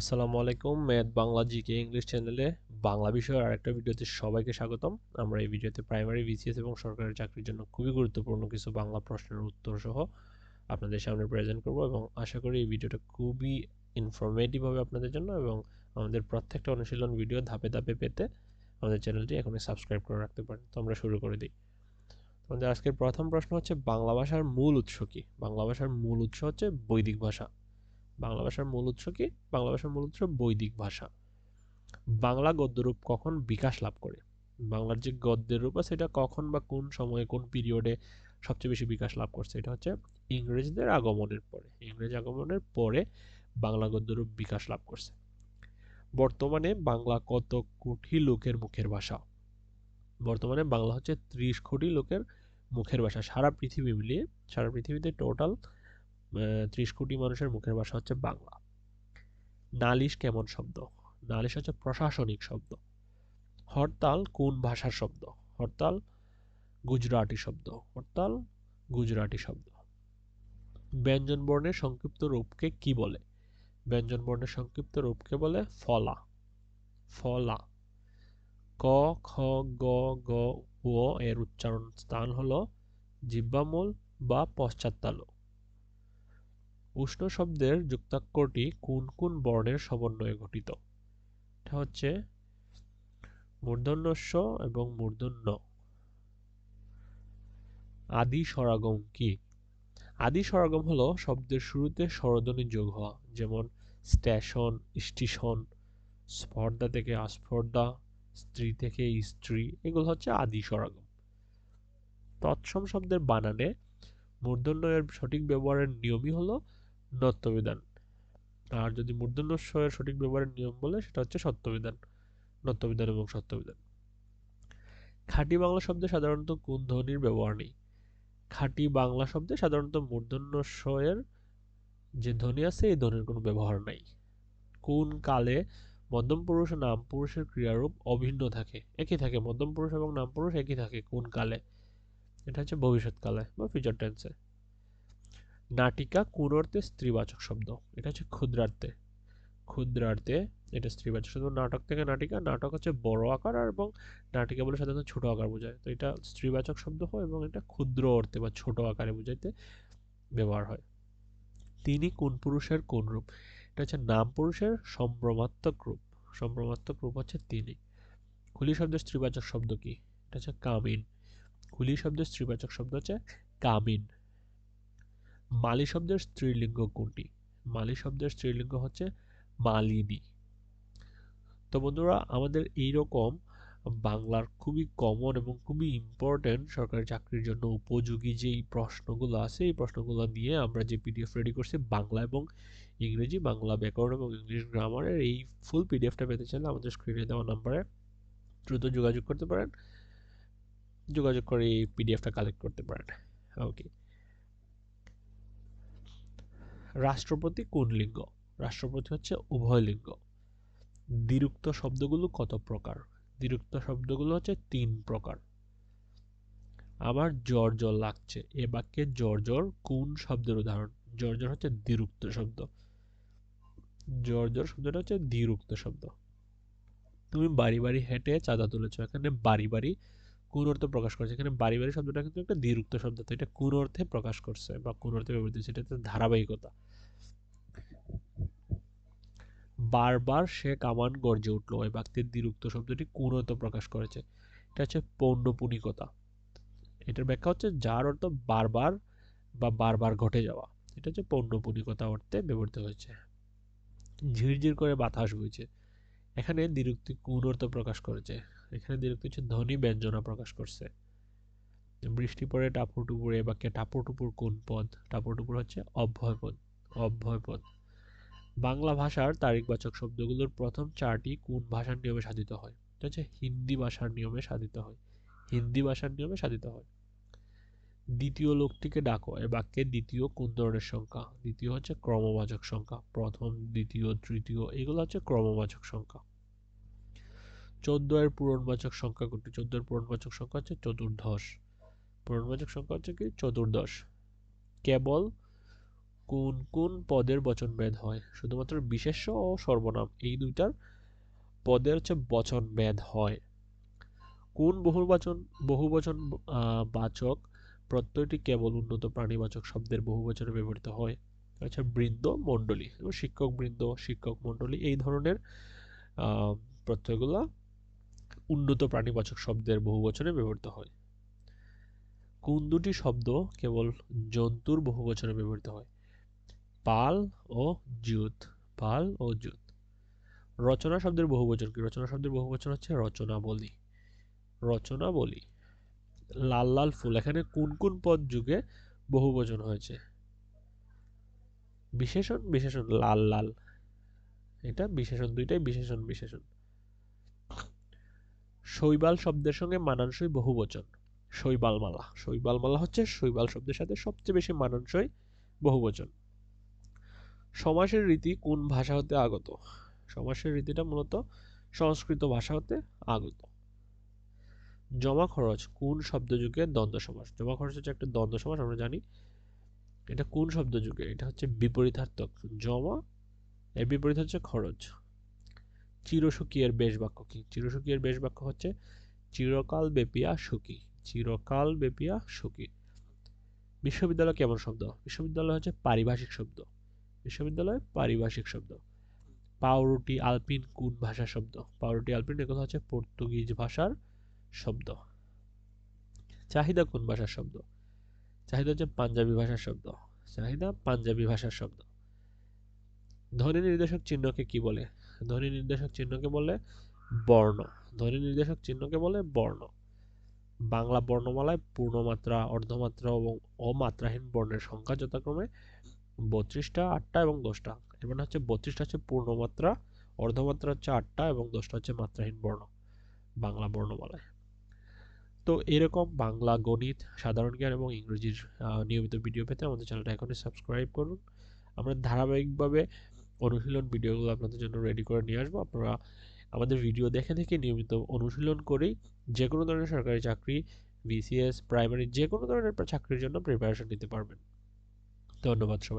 আসসালামু আলাইকুম math Bangla GK English চ্যানেলে বাংলা বিষয়ের আরেকটা ভিডিওতে সবাইকে স্বাগতম। আমরা এই ভিডিওতে প্রাইমারি বিসিএস এবং সরকারি চাকরির জন্য খুবই গুরুত্বপূর্ণ কিছু বাংলা প্রশ্নের উত্তর সহ আপনাদের সামনে প্রেজেন্ট করব এবং আশা করি এই ভিডিওটা খুবই ইনফরমেটিভ হবে আপনাদের জন্য এবং আমাদের প্রত্যেকটা অনুশীলন ভিডিও ধাপে ধাপে পেতে আমাদের চ্যানেলটি এখনই সাবস্ক্রাইব করে রাখতে পারেন। তো আমরা শুরু করে দিই। আমাদের আজকের প্রথম প্রশ্ন হচ্ছে, বাংলা ভাষার মূল উৎস কী? বাংলা ভাষার মূল উৎস হচ্ছে বৈদিক ভাষা। বাংলা ভাষার মূল উৎস কি? বাংলা ভাষার মূল উৎস বৈদিক ভাষা। বাংলা গদ্যরূপ কখন বিকাশ লাভ করে? বাংলার যে গদ্যের রূপ আছে, এটা কখন বা কোন সময়ে, কোন পিরিয়ডে সবচেয়ে বেশি বিকাশ লাভ করছে, এটা হচ্ছে ইংরেজদের আগমনের পরে। ইংরেজ আগমনের পরে বাংলা গদ্যরূপ বিকাশ লাভ করছে। বর্তমানে বাংলা কত কোটি লোকের মুখের ভাষা? বর্তমানে বাংলা হচ্ছে ত্রিশ কোটি লোকের মুখের ভাষা। সারা পৃথিবী মিলিয়ে, সারা পৃথিবীতে টোটাল ত্রিশ কোটি মানুষের মুখের ভাষা হচ্ছে বাংলা। নালিশ কেমন শব্দ? নালিশ হচ্ছে প্রশাসনিক শব্দ। হরতাল কোন ভাষার শব্দ? হরতাল গুজরাটি শব্দ। হরতাল গুজরাটি শব্দ। ব্যঞ্জন বর্ণের সংক্ষিপ্ত রূপকে কি বলে? ব্যঞ্জন বর্ণের সংক্ষিপ্ত রূপকে বলে ফলা। ফলা। ক, খ, গ গ, ও এর উচ্চারণ স্থান হলো জিব্বামূল বা পশ্চাত্তালু। উষ্ণ শব্দের যুক্তাক্ষরটি কোন কোন বর্ণের সমন্বয়ে গঠিত? এটা হচ্ছে মূর্ধন্য এবং মূর্ধন্য। আদি স্বরাগম কি? আদি স্বরাগম হলো শব্দের শুরুতে স্বরধ্বনি যোগ হওয়া, যেমন স্টেশন স্টেশন, স্পর্ধা থেকে আস্পর্ধা, স্ত্রী থেকে স্ত্রী, এগুলো হচ্ছে আদি স্বরাগম। তৎসম শব্দের বানানে মূর্ধন্য এর সঠিক ব্যবহারের নিয়মই হলো নত্যবিধান। আর যদি মূর্ধন্য এর সঠিক ব্যবহারের নিয়ম বলে, সেটা হচ্ছে সত্যবিধান, নত্যবিধান এবং সত্যবিধান। খাঁটি বাংলা শব্দে সাধারণত কোন ধ্বনির ব্যবহার নেই? খাঁটি বাংলা শব্দে সাধারণত মূর্ধন্য এর যে ধ্বনি আছে, এই ধ্বনির কোনো ব্যবহার নাই। কোন কালে মধ্যম পুরুষ নাম পুরুষের ক্রিয়ারূপ অভিন্ন থাকে? একই থাকে, মধ্যম পুরুষ এবং নাম পুরুষ একই থাকে কোন কালে? এটা হচ্ছে ভবিষ্যৎকালে বা ফিউচার টেন্সে নাটিকা কোন অর্থে স্ত্রীবাচক শব্দ। এটা হচ্ছে ক্ষুদ্রার্থে ক্ষুদ্রার্থে এটা স্ত্রীবাচক শব্দ। নাটক থেকে নাটিকা, নাটক হচ্ছে বড় আকার আর এবং নাটিকা বলে সাধারণত ছোট আকার বোঝায়। তো এটা স্ত্রীবাচক শব্দ হয় এবং এটা ক্ষুদ্র অর্থে বা ছোট আকারে বোঝাইতে ব্যবহার হয়। তিনি কোন পুরুষের কোন রূপ? এটা হচ্ছে নাম পুরুষের সম্ভ্রমাত্মক রূপ। সম্ভ্রমাত্মক রূপ হচ্ছে তিনি। খুলি শব্দের স্ত্রীবাচক শব্দ কি? এটা হচ্ছে কামিন। খুলি শব্দের স্ত্রীবাচক শব্দ হচ্ছে কামিন। মালি শব্দের স্ত্রীলিঙ্গ কোনটি? মালি শব্দের স্ত্রীলিঙ্গ হচ্ছে মালিনী। তো বন্ধুরা, আমাদের এই রকম বাংলার খুবই কমন এবং খুবই ইম্পর্টেন্ট সরকারি চাকরির জন্য উপযোগী যেই প্রশ্নগুলো আছে, এই প্রশ্নগুলো নিয়ে আমরা যে পিডিএফ রেডি করছি বাংলা এবং ইংরেজি, বাংলা ব্যাকরণ এবং ইংলিশ গ্রামারের এই ফুল পিডিএফটা পেতে চাইলে আমাদের স্ক্রিনে দেওয়া নাম্বারে দ্রুত যোগাযোগ করতে পারেন। যোগাযোগ করে এই পিডিএফটা কালেক্ট করতে পারেন। ওকে রাষ্ট্রপতি কোন লিঙ্গ? রাষ্ট্রপতি হচ্ছে উভয় লিঙ্গ। দ্বিরুক্ত শব্দগুলো কত প্রকার? দ্বিরুক্ত শব্দগুলো হচ্ছে তিন প্রকার। আমার জ্বর জ্বর লাগছে, এ বাক্যে জ্বর জ্বর কোন শব্দের উদাহরণ? জ্বর জ্বর হচ্ছে দ্বিরুক্ত শব্দ। জ্বর জ্বর শব্দটা হচ্ছে দ্বিরুক্ত শব্দ। তুমি বাড়ি বাড়ি হেঁটে চাঁদা তুলেছ, এখানে বাড়ি বাড়ি কোন অর্থে প্রকাশ করছে? এখানে বাড়ি বাড়ি শব্দটা কিন্তু একটা দ্বিরুক্ত শব্দ, তো এটা কোন অর্থে প্রকাশ করছে বা কোন অর্থে ব্যবহৃত এটা ধারাবাহিকতা। বারবার সে কামান গর্জে উঠল। ওই বাক্যের দ্বিরুক্ত শব্দটি অর্থ প্রকাশ করেছে? এটা হচ্ছে পৌণ্যপুনিকতা এটার ব্যাখ্যা হচ্ছে যার অর্থ বারবার বা বারবার ঘটে যাওয়া। এটা হচ্ছে পৌণ্যপুনিকতা অর্থে ব্যবহৃত হয়েছে। ঝিরঝির করে বাতাস বইছে। এখানে দ্বিরুক্তি কোন অর্থ প্রকাশ করেছে? এখানে দ্বিরুক্তি হচ্ছে ধ্বনি ব্যঞ্জনা প্রকাশ করছে। বৃষ্টি পড়ে টাপুর টুপুরে বাক্যে টাপুর টুপুর কোন পদ? টাপুর টুপুর হচ্ছে অভ্যয় পদ অভ্যয় পদ বাংলা ভাষার তারিখবাচক শব্দগুলোর প্রথম চারটি কোন ভাষার নিয়মে সাধিত হয়? এটা হচ্ছে হিন্দি ভাষার নিয়মে সাধিত হয়। হিন্দি ভাষার নিয়মে সাধিত হয়। দ্বিতীয় লোকটিকে ডাকো, এ বাক্যে দ্বিতীয় কোন ধরনের সংখ্যা? দ্বিতীয় হচ্ছে ক্রমবাচক সংখ্যা, প্রথম, দ্বিতীয়, তৃতীয়, এগুলো হচ্ছে ক্রমবাচক সংখ্যা। চোদ্দ এর পূরণবাচক সংখ্যা কোনটি? চোদ্দ এর পূরণবাচক সংখ্যা হচ্ছে চতুর্দশ। পূরণবাচক সংখ্যা হচ্ছে কি? চতুর্দশ। কেবল কোন কোন পদের বচন ভেদ হয়? শুধুমাত্র বিশেষ্য ও সর্বনাম, এই দুইটার পদের হচ্ছে বচন ভেদ হয়। কোন বহুবচন বহুবচন বাচক প্রত্যয়টি কেবল উন্নত প্রাণীবাচক শব্দের বহুবচনে ব্যবহৃত হয়? আচ্ছা বৃন্দ, মণ্ডলী। শিক্ষক বৃন্দ, শিক্ষক মণ্ডলী, এই ধরনের প্রত্যয়গুলো উন্নত প্রাণীবাচক শব্দের বহুবচনে ব্যবহৃত হয়। কোন দুটি শব্দ কেবল জন্তুর বহুবচনে ব্যবহৃত হয়? পাল ও জুত, পাল ও জুত। রচনা শব্দের বহুবচন কি? রচনা শব্দের বহুবচন হচ্ছে রচনা বলি রচনা বলি লাল লাল ফুল। এখানে কোন কোন পদ যুগে বহুবচন হয়েছে? বিশেষণ বিশেষণ, লাল লাল। এটা বিশেষণ, দুইটাই বিশেষণ বিশেষণ। শৈবাল শব্দের সঙ্গে মানানসই বহুবচন শৈবাল মালা শৈবাল মালা হচ্ছে শৈবাল শব্দের সাথে সবচেয়ে বেশি মানানসই বহুবচন সমাসের রীতি কোন ভাষা হতে আগত? সমাসের রীতিটা মূলত সংস্কৃত ভাষা হতে আগত। জমা খরচ কোন শব্দ যুগে দ্বন্দ্ব সমাস? জমা খরচ হচ্ছে একটা দ্বন্দ্ব সমাস, আমরা জানি এটা কোন শব্দ যুগে এটা হচ্ছে বিপরীতার্থক। জমা, এর বিপরীত হচ্ছে খরচ। চিরসুখী বেশ বাক্য কি? চিরসুখী বেশ বাক্য হচ্ছে চিরকাল বেপিয়া সুখী। চিরকাল বেপিয়া সুখী। বিশ্ববিদ্যালয় কেমন শব্দ? বিশ্ববিদ্যালয় হচ্ছে পারিভাষিক শব্দ। বিশ্ববিদ্যালয়, পারিভাষিক শব্দ। পাউরুটি আলপিন কোন ভাষার শব্দ? পাউরুটি আলপিন এগুলো হচ্ছে পর্তুগিজ ভাষার শব্দ। চাহিদা কোন ভাষার শব্দ? চাহিদা হচ্ছে পাঞ্জাবি ভাষার শব্দ। চাহিদা পাঞ্জাবি ভাষার শব্দ। ধ্বনি নির্দেশক চিহ্নকে কি বলে? ধ্বনি নির্দেশক চিহ্নকে বলে বর্ণ। ধ্বনি নির্দেশক চিহ্নকে বলে বর্ণ। বাংলা বর্ণমালায় পূর্ণমাত্রা, অর্ধমাত্রা এবং অমাত্রাহীন বর্ণের সংখ্যা যথাক্রমে বত্রিশটা, আটটা এবং দশটা। এর মানে হচ্ছে বত্রিশটা হচ্ছে পূর্ণমাত্রা, অর্ধমাত্রা হচ্ছে আটটা এবং দশটা হচ্ছে মাত্রাহীন বর্ণ, বাংলা বর্ণমালায়। তো এরকম বাংলা, গণিত, সাধারণ জ্ঞান এবং ইংরেজির নিয়মিত ভিডিও পেতে আমাদের চ্যানেলটা এখনই সাবস্ক্রাইব করুন। আমরা ধারাবাহিকভাবে অনুশীলন ভিডিওগুলো আপনাদের জন্য রেডি করে নিয়ে আসব। আপনারা আমাদের ভিডিও দেখে দেখে নিয়মিত অনুশীলন করেই যে কোনো ধরনের সরকারি চাকরি বিসিএস প্রাইমারি যে কোনো ধরনের চাকরির জন্য প্রিপারেশন নিতে পারবেন। ধন্যবাদ সবাই।